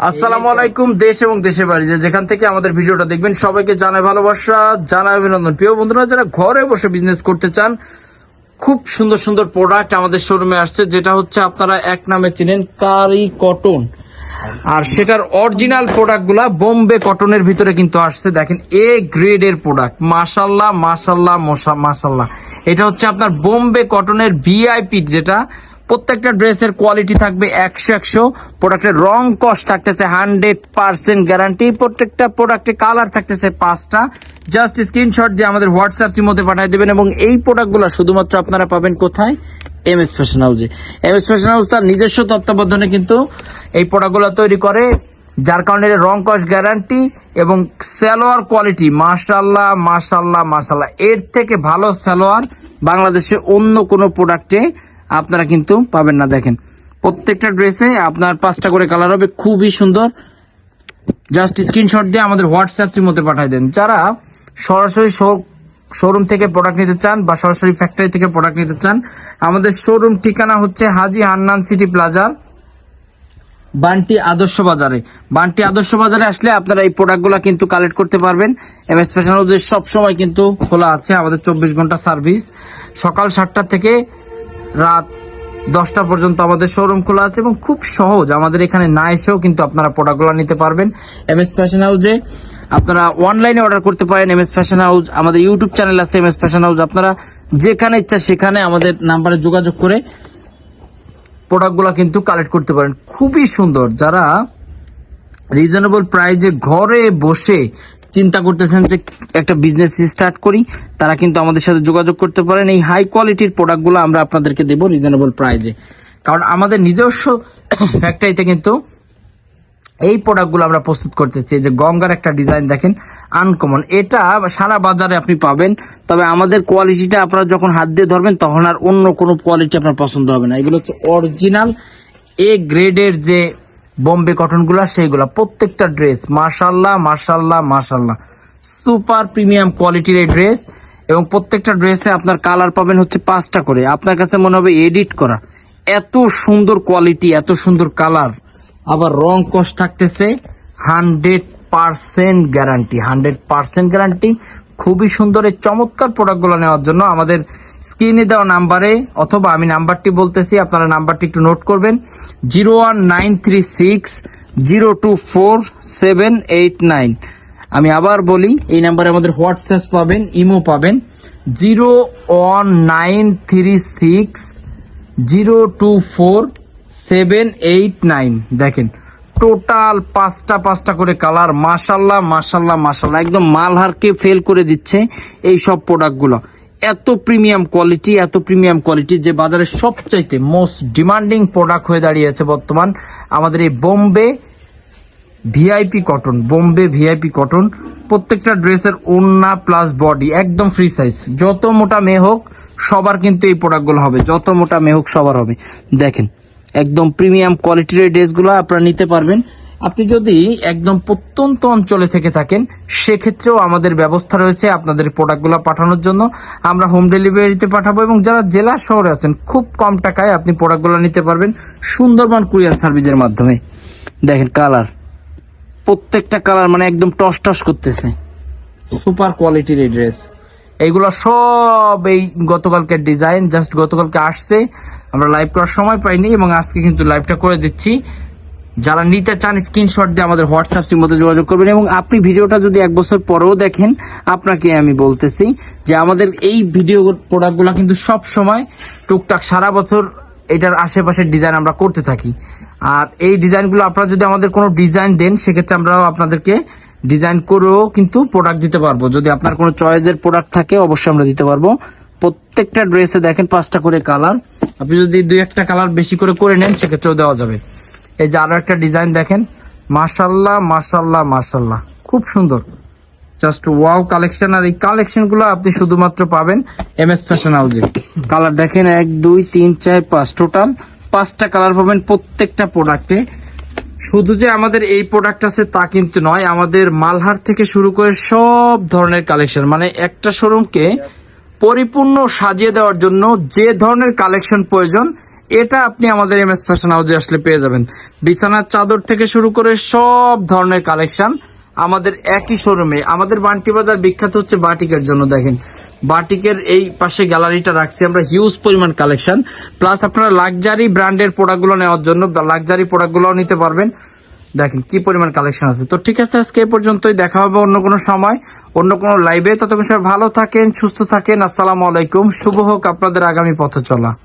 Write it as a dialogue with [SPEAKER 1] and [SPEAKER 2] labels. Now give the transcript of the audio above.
[SPEAKER 1] আসসালামু আলাইকুম, দেশ এবং দেশের বাড়ি। যেখান থেকে আমাদের ভিডিওটা দেখবেন, সবাইকে জানাই ভালোবাসা, জানাই অভিনন্দন। প্রিয় বন্ধুরা, যারা ঘরে বসে বিজনেস করতে চান, খুব সুন্দর সুন্দর প্রোডাক্ট আমাদের শোরুমে আসছে, যেটা হচ্ছে আপনারা এক নামে চিনেন কারি কটন আর সেটার অরিজিনাল প্রোডাক্টগুলা বোম্বে কটনের ভিতরে কিন্তু আসছে। দেখেন এ গ্রেডের প্রোডাক্ট মাশাল্লাহ মাশাল্লাহ মাশাল্লাহ এটা হচ্ছে আপনার বোম্বে কটনের ভিআইপি যেটা প্রত্যেকটা ড্রেসের কোয়ালিটি থাকবে একশো একশো। প্রোডাক্টের রং কস্ট থাকতেছে হান্ড্রেড পার্সেন্ট গ্যারান্টি প্রত্যেকটা প্রোডাক্টে কালার থাকতেছে পাঁচটা। জাস্ট স্ক্রিনশট দিয়ে আমাদের হোয়াটসঅ্যাপ মধ্যে পাঠিয়ে দেবেন এবং এই প্রোডাক্টগুলো শুধুমাত্র আপনারা পাবেন কোথায়? এম এস ফ্যাশন হাউসে এম এস ফ্যাশন হাউস তার নিজস্ব তত্ত্বাবধানে কিন্তু এই প্রোডাক্টগুলো তৈরি করে, যার কারণে রং কস্ট গ্যারান্টি এবং সালোয়ার কোয়ালিটি মাশাল্লাহ মাশাল্লাহ মাশাল্লাহ এর থেকে ভালো সালোয়ার বাংলাদেশে অন্য কোনো প্রোডাক্টে আপনারা কিন্তু পাবেন না, দেখেন। প্রত্যেকটা ড্রেসে আপনার পাঁচটা করে কালার হবে, খুবই সুন্দর। জাস্ট স্ক্রিনশট দিয়ে আমাদের হোয়াটসঅ্যাপ মধ্যে পাঠিয়ে দেন। যারা সরাসরি শোরুম থেকে প্রোডাক্ট নিতে চান বা সরাসরি ফ্যাক্টরি থেকে প্রোডাক্ট নিতে চান, আমাদের শোরুম ঠিকানা হচ্ছে হাজি হান্নান সিটি প্লাজা বান্টি আদর্শ বাজারে। বান্টি আদর্শ বাজারে আসলে আপনারা এই প্রোডাক্টগুলো কিন্তু কালেক্ট করতে পারবেন। এম এস সব সময় কিন্তু খোলা আছে আমাদের চব্বিশ ঘণ্টা সার্ভিস সকাল সাতটা থেকে রাত দশটা পর্যন্ত আমাদের শোরুম খোলা আছে এবং খুব সহজ। আমাদের এখানে না এসেও কিন্তু আপনারা প্রোডাক্টগুলো নিতে পারবেন। এম এস ফ্যাশন হাউসে আপনারা অনলাইনে অর্ডার করতে পারেন। এম এস ফ্যাশন হাউস আমাদের ইউটিউব চ্যানেল আছে এম এস ফ্যাশন হাউস আপনারা যেখানে ইচ্ছা সেখানে আমাদের নাম্বারে যোগাযোগ করে প্রোডাক্টগুলো কিন্তু কালেক্ট করতে পারেন। খুবই সুন্দর। যারা রিজনেবল প্রাইজে ঘরে বসে চিন্তা করতেছেন যে একটা বিজনেস স্টার্ট করি, তারা কিন্তু আমাদের সাথে যোগাযোগ করতে পারেন। এই হাই কোয়ালিটির প্রোডাক্টগুলো আমরা আপনাদেরকে দেবো রিজনেবল প্রাইজে কারণ আমাদের নিজস্ব ফ্যাক্টরিতে কিন্তু এই প্রোডাক্টগুলো আমরা প্রস্তুত করতেছি। যে গঙ্গার একটা ডিজাইন দেখেন আনকমন এটা সারা বাজারে আপনি পাবেন, তবে আমাদের কোয়ালিটিটা আপনারা যখন হাত দিয়ে ধরবেন, তখন আর অন্য কোনো কোয়ালিটি আপনার পছন্দ হবে না। এগুলো হচ্ছে অরিজিনাল এ গ্রেডের যে বোম্বে কটনগুলো সেইগুলা, প্রত্যেকটা ড্রেস মার্শাল্লাহ মার্শাল্লাহ মার্শাল্লাহ সুপার প্রিমিয়াম কোয়ালিটির এই ড্রেস এবং প্রত্যেকটা ড্রেসে আপনার কালার পাবেন হচ্ছে পাঁচটা করে। আপনার কাছে মনে হবে এডিট করা। এত সুন্দর কোয়ালিটি এত সুন্দর কালার আবার রং কস থাকতেছে hundred percent guarantee hundred percent guarantee খুবই সুন্দর এই চমৎকার প্রোডাক্টগুলো নেওয়ার জন্য আমাদের স্ক্রিনে দেওয়া নাম্বারে অথবা আমি নাম্বারটি বলতেছি, আপনারা নাম্বারটি একটু নোট করবেন। Zero one nine three six zero two four seven eight nine. আমি আবার বলি, এই নাম্বারে আমাদের হোয়াটসঅ্যাপ পাবেন, ইমো পাবেন। Zero one nine three six zero two four seven eight nine. দেখেন, টোটাল পাঁচটা পাঁচটা করে কালার মাসাল্লাহ মাসাল্লাহ মাসাল্লাহ একদম মালহারকে ফেল করে দিচ্ছে এই সব প্রোডাক্টগুলো এত প্রিমিয়াম কোয়ালিটি এত প্রিমিয়াম কোয়ালিটি যে বাজারে সবচাইতে মোস্ট ডিমান্ডিং প্রোডাক্ট হয়ে দাঁড়িয়েছে বর্তমান আমাদের এই Bombay VIP cotton Bombay VIP cotton প্রত্যেকটা ড্রেসের ওন্না প্লাস বডি একদম ফ্রি সাইজ যত মোটা মেয়ে হোক, সবার কিন্তু এই প্রোডাক্টগুলো হবে। যত মোটা মেয়ে হোক, সবার হবে। দেখেন, একদম প্রিমিয়াম কোয়ালিটির এই ড্রেসগুলো আপনারা নিতে পারবেন। আপনি যদি একদম প্রত্যন্ত অঞ্চলে থেকে থাকেন, সেক্ষেত্রেও আমাদের ব্যবস্থা রয়েছে আপনাদের প্রোডাক্টগুলো পাঠানোর জন্য। আমরা হোম ডেলিভারিতে পাঠাবো এবং যারা জেলা শহরে আছেন, খুব কম টাকায় আপনি প্রোডাক্টগুলো নিতে পারবেন সুন্দরবন কুরিয়ার সার্ভিসের মাধ্যমে। দেখেন কালার। প্রত্যেকটা কালার মানে একদম টস টস করতেছে। সুপার কোয়ালিটির এই ড্রেস। এইগুলো সব এই গতকালকে ডিজাইন, জাস্ট গতকালকে আসছে। আমরা লাইভ করার সময় পাইনি এবং আজকে কিন্তু লাইভটা করে দিচ্ছি। যারা নিতে চান স্ক্রিনশট দিয়ে আমাদের হোয়াটসঅ্যাপ মধ্যে যোগাযোগ করবেন এবং আপনি ভিডিওটা যদি এক বছর পরেও দেখেন, আপনাকে আমি বলতেছি যে আমাদের এই ভিডিও প্রোডাক্টগুলো কিন্তু সব সময় টুকটাক সারা বছর এটার আশেপাশের ডিজাইন আমরা করতে থাকি। আর এই ডিজাইনগুলো আপনারা যদি আমাদের কোনো ডিজাইন দেন, সেক্ষেত্রে আমরাও আপনাদেরকে ডিজাইন করেও কিন্তু প্রোডাক্ট দিতে পারব। যদি আপনার কোনো চয়েসের প্রোডাক্ট থাকে, অবশ্যই আমরা দিতে পারব। প্রত্যেকটা ড্রেসে দেখেন, পাঁচটা করে কালার আপনি যদি দুই একটা কালার বেশি করে করে নেন, সেক্ষেত্রেও দেওয়া যাবে। এই যে আরও একটা ডিজাইন দেখেন। মাশাল্লাহ মাশাল্লাহ মাশাল্লাহ খুব সুন্দর। জাস্ট ওয়াও কালেকশন আর এই কালেকশনগুলো আপনি শুধুমাত্র পাবেন এম এস ফ্যাশন হাউসে কালার দেখেন, এক, দুই, তিন, চার, পাঁচ। টোটাল পাঁচটা কালার পাবেন প্রত্যেকটা প্রোডাক্টে শুধু যে আমাদের এই প্রোডাক্ট আছে তা কিন্তু নয়, আমাদের মালহার থেকে শুরু করে সব ধরনের কালেকশন মানে একটা শোরুমকে পরিপূর্ণ সাজিয়ে দেওয়ার জন্য যে ধরনের কালেকশন প্রয়োজন এটা আপনি আমাদের এম এস ফ্যাশন হাউসে আসলে পেয়ে যাবেন। বিছানার চাদর থেকে শুরু করে সব ধরনের কালেকশন আমাদের একই শোরুমে। আমাদের বান্টি বাজার বিখ্যাত হচ্ছে বাটিকের জন্য, দেখেন। বাটিকের এই পাশে গ্যালারিটা রাখছি আমরা হিউজ পরিমাণ কালেকশন। প্লাস আপনারা লাক্সারি ব্র্যান্ডের প্রোডাক্টগুলো নেওয়ার জন্য লাক্সারি প্রোডাক্টগুলো নিতে পারবেন। দেখেন কি পরিমাণ কালেকশন আছে। তো ঠিক আছে, আজকে এই পর্যন্তই। দেখা হবে অন্য কোনো সময়, অন্য কোনো লাইভে ততক্ষণ সবাই ভালো থাকেন, সুস্থ থাকেন। আসসালামু আলাইকুম। শুভ হোক আপনাদের আগামী পথ চলা